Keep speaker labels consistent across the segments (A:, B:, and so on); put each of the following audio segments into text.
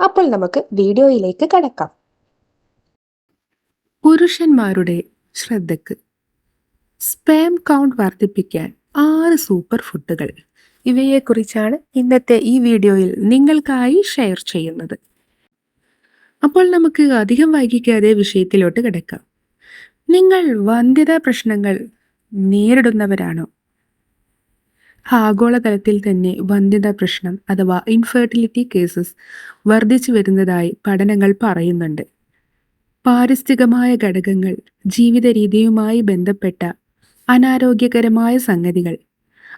A: അപ്പോൾ നമുക്ക് വീഡിയോയിലേക്ക് കടക്കാം.
B: പുരുഷന്മാരുടെ ശ്രദ്ധക്ക്. സ്പാം കൗണ്ട് വർദ്ധിപ്പിക്കാൻ ആറ് സൂപ്പർ ഫുഡുകൾ. ഇവയെക്കുറിച്ചാണ് ഇന്നത്തെ ഈ വീഡിയോയിൽ നിങ്ങൾക്കായി ഷെയർ ചെയ്യുന്നത്. അപ്പോൾ നമുക്ക് അധികം വൈകിക്കാതെ വിഷയത്തിലോട്ട് കിടക്കാം. നിങ്ങൾ വന്ധ്യതാ പ്രശ്നങ്ങൾ നേരിടുന്നവരാണോ? ആഗോളതലത്തിൽ തന്നെ വന്ധ്യതാ പ്രശ്നം അഥവാ ഇൻഫെർട്ടിലിറ്റി കേസസ് വർദ്ധിച്ചു വരുന്നതായി പഠനങ്ങൾ പറയുന്നുണ്ട്. പാരിസ്ഥിതികമായ ഘടകങ്ങൾ ജീവിത രീതിയുമായി ബന്ധപ്പെട്ട അനാരോഗ്യകരമായ സംഗതികൾ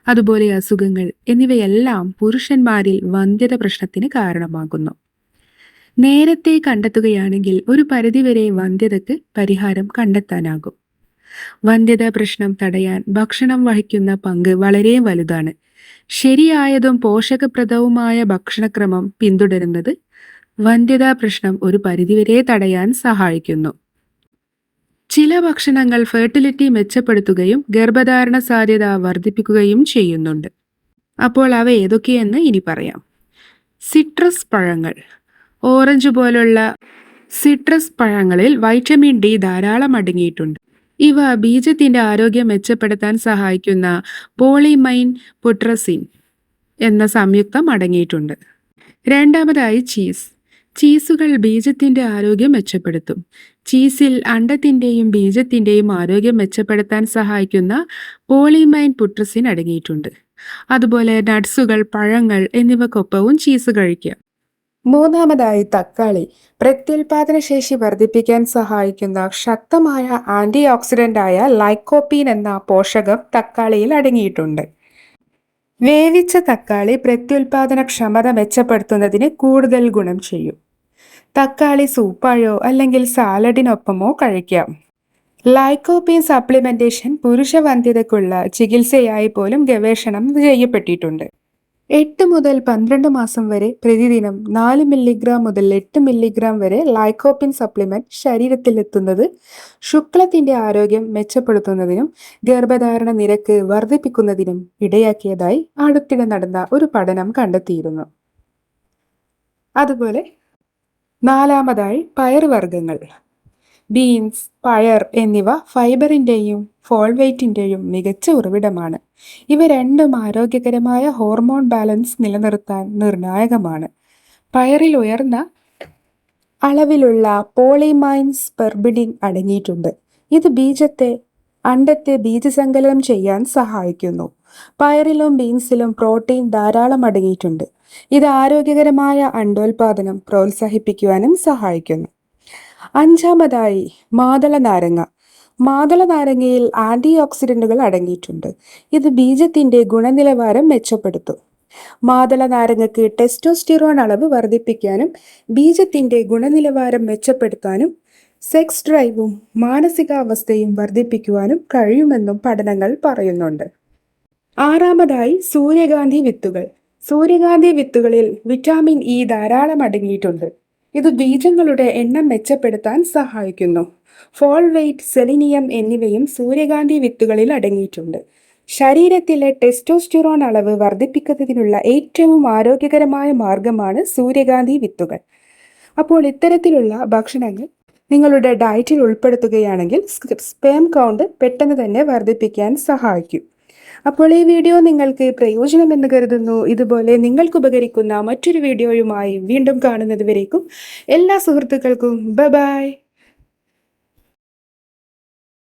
B: അതുപോലെ അസുഖങ്ങൾ എന്നിവയെല്ലാം പുരുഷന്മാരിൽ വന്ധ്യത പ്രശ്നത്തിന് കാരണമാകുന്നു. നേരത്തെ കണ്ടെത്തുകയാണെങ്കിൽ ഒരു പരിധിവരെ വന്ധ്യതയ്ക്ക് പരിഹാരം കണ്ടെത്താനാകും. വന്ധ്യത പ്രശ്നം തടയാൻ ഭക്ഷണം വഹിക്കുന്ന പങ്ക് വളരെ വലുതാണ്. ശരിയായതും പോഷകപ്രദവുമായ ഭക്ഷണക്രമം പിന്തുടരുന്നത് വന്ധ്യതാ പ്രശ്നം ഒരു പരിധിവരെ തടയാൻ സഹായിക്കുന്നു. ചില ഭക്ഷണങ്ങൾ ഫെർട്ടിലിറ്റി മെച്ചപ്പെടുത്തുകയും ഗർഭധാരണ സാധ്യത വർദ്ധിപ്പിക്കുകയും ചെയ്യുന്നുണ്ട്. അപ്പോൾ അവ ഏതൊക്കെയെന്ന് ഇനി പറയാം. സിട്രസ് പഴങ്ങൾ. ഓറഞ്ച് പോലുള്ള സിട്രസ് പഴങ്ങളിൽ വൈറ്റമിൻ ഡി ധാരാളം അടങ്ങിയിട്ടുണ്ട്. ഇവ ബീജത്തിന്റെ ആരോഗ്യം മെച്ചപ്പെടുത്താൻ സഹായിക്കുന്ന പോളിമൈൻ പുട്രസിൻ എന്ന സംയുക്തം അടങ്ങിയിട്ടുണ്ട്. രണ്ടാമതായി ചീസ്. ചീസുകൾ ബീജത്തിന്റെ ആരോഗ്യം മെച്ചപ്പെടുത്തും. ചീസിൽ അണ്ടത്തിന്റെയും ബീജത്തിന്റെയും ആരോഗ്യം മെച്ചപ്പെടുത്താൻ സഹായിക്കുന്ന പോളിമൈൻ പുട്രസിൻ അടങ്ങിയിട്ടുണ്ട്. അതുപോലെ നട്സുകൾ പഴങ്ങൾ എന്നിവക്കൊപ്പവും ചീസ് കഴിക്കുക മൂന്നാമതായി തക്കാളി. പ്രത്യുൽപാദന ശേഷി വർദ്ധിപ്പിക്കാൻ സഹായിക്കുന്ന ശക്തമായ ആന്റി ഓക്സിഡന്റായ ലൈക്കോപ്പീൻ എന്ന പോഷകം തക്കാളിയിൽ അടങ്ങിയിട്ടുണ്ട്. വേവിച്ച തക്കാളി പ്രത്യുൽപാദന ക്ഷമത മെച്ചപ്പെടുത്തുന്നതിന് കൂടുതൽ ഗുണം ചെയ്യും. തക്കാളി സൂപ്പായോ അല്ലെങ്കിൽ സാലഡിനൊപ്പമോ കഴിക്കാം. ലൈക്കോപ്പീൻ സപ്ലിമെന്റേഷൻ പുരുഷവന്ധ്യതയ്ക്കുള്ള ചികിത്സയായി പോലും ഗവേഷണം ചെയ്യപ്പെട്ടിട്ടുണ്ട്. എട്ട് മുതൽ പന്ത്രണ്ട് മാസം വരെ പ്രതിദിനം നാല് മില്ലിഗ്രാം മുതൽ എട്ട് മില്ലിഗ്രാം വരെ ലൈക്കോപ്പിൻ സപ്ലിമെന്റ് ശരീരത്തിൽ എത്തുന്നത് ശുക്ലത്തിന്റെ ആരോഗ്യം മെച്ചപ്പെടുത്തുന്നതിനും ഗർഭധാരണ നിരക്ക് വർദ്ധിപ്പിക്കുന്നതിനും ഇടയാക്കിയതായി അടുത്തിടെ നടന്ന ഒരു പഠനം കണ്ടെത്തിയിരുന്നു. അതുപോലെ നാലാമതായി പയറുവർഗങ്ങൾ. ബീൻസ് പയർ എന്നിവ ഫൈബറിന്റെയും ഫോൾവെയ്റ്റിന്റെയും മികച്ച ഉറവിടമാണ്. ഇവ രണ്ടും ആരോഗ്യകരമായ ഹോർമോൺ ബാലൻസ് നിലനിർത്താൻ നിർണായകമാണ്. പയറിൽ ഉയർന്ന അളവിലുള്ള പോളിമൈൻസ് പെർബിഡിൻ അടങ്ങിയിട്ടുണ്ട്. ഇത് ബീജത്തെ അണ്ടത്തെ ബീജസങ്കലനം ചെയ്യാൻ സഹായിക്കുന്നു. പയറിലും ബീൻസിലും പ്രോട്ടീൻ ധാരാളം അടങ്ങിയിട്ടുണ്ട്. ഇത് ആരോഗ്യകരമായ അണ്ടോൽപാദനം പ്രോത്സാഹിപ്പിക്കുവാനും സഹായിക്കുന്നു. അഞ്ചാമതായി മാതള നാരങ്ങ. മാതള നാരങ്ങയിൽ ആന്റി ഓക്സിഡന്റുകൾ അടങ്ങിയിട്ടുണ്ട്. ഇത് ബീജത്തിന്റെ ഗുണനിലവാരം മെച്ചപ്പെടുത്തും. മാതള നാരങ്ങയ്ക്ക് ടെസ്റ്റോസ്റ്റിറോൺ അളവ് വർദ്ധിപ്പിക്കാനും ബീജത്തിന്റെ ഗുണനിലവാരം മെച്ചപ്പെടുത്താനും സെക്സ് ഡ്രൈവും മാനസികാവസ്ഥയും വർദ്ധിപ്പിക്കുവാനും കഴിയുമെന്നും പഠനങ്ങൾ പറയുന്നുണ്ട്. ആറാമതായി സൂര്യകാന്തി വിത്തുകൾ. സൂര്യകാന്തി വിത്തുകളിൽ വിറ്റാമിൻ ഇ ധാരാളം അടങ്ങിയിട്ടുണ്ട്. ഇത് ബീജങ്ങളുടെ എണ്ണം മെച്ചപ്പെടുത്താൻ സഹായിക്കുന്നു. ഫോൾ വെയ്റ്റ് സെലിനിയം എന്നിവയും സൂര്യകാന്തി വിത്തുകളിൽ അടങ്ങിയിട്ടുണ്ട്. ശരീരത്തിലെ ടെസ്റ്റോസ്റ്റിറോൺ അളവ് വർദ്ധിപ്പിക്കുന്നതിനുള്ള ഏറ്റവും ആരോഗ്യകരമായ മാർഗമാണ് സൂര്യകാന്തി വിത്തുകൾ. അപ്പോൾ ഇത്തരത്തിലുള്ള ഭക്ഷണങ്ങൾ നിങ്ങളുടെ ഡയറ്റിൽ ഉൾപ്പെടുത്തുകയാണെങ്കിൽ സ്പേം കൗണ്ട് പെട്ടെന്ന് തന്നെ വർദ്ധിപ്പിക്കാൻ സഹായിക്കും. അപ്പോൾ ഈ വീഡിയോ നിങ്ങൾക്ക് പ്രയോജനമെന്ന് കരുതുന്നു. ഇതുപോലെ നിങ്ങൾക്ക് ഉപകരിക്കുന്ന മറ്റൊരു വീഡിയോയുമായി വീണ്ടും കാണുന്നത് വരേക്കും എല്ലാ സുഹൃത്തുക്കൾക്കും. ബ ബായ്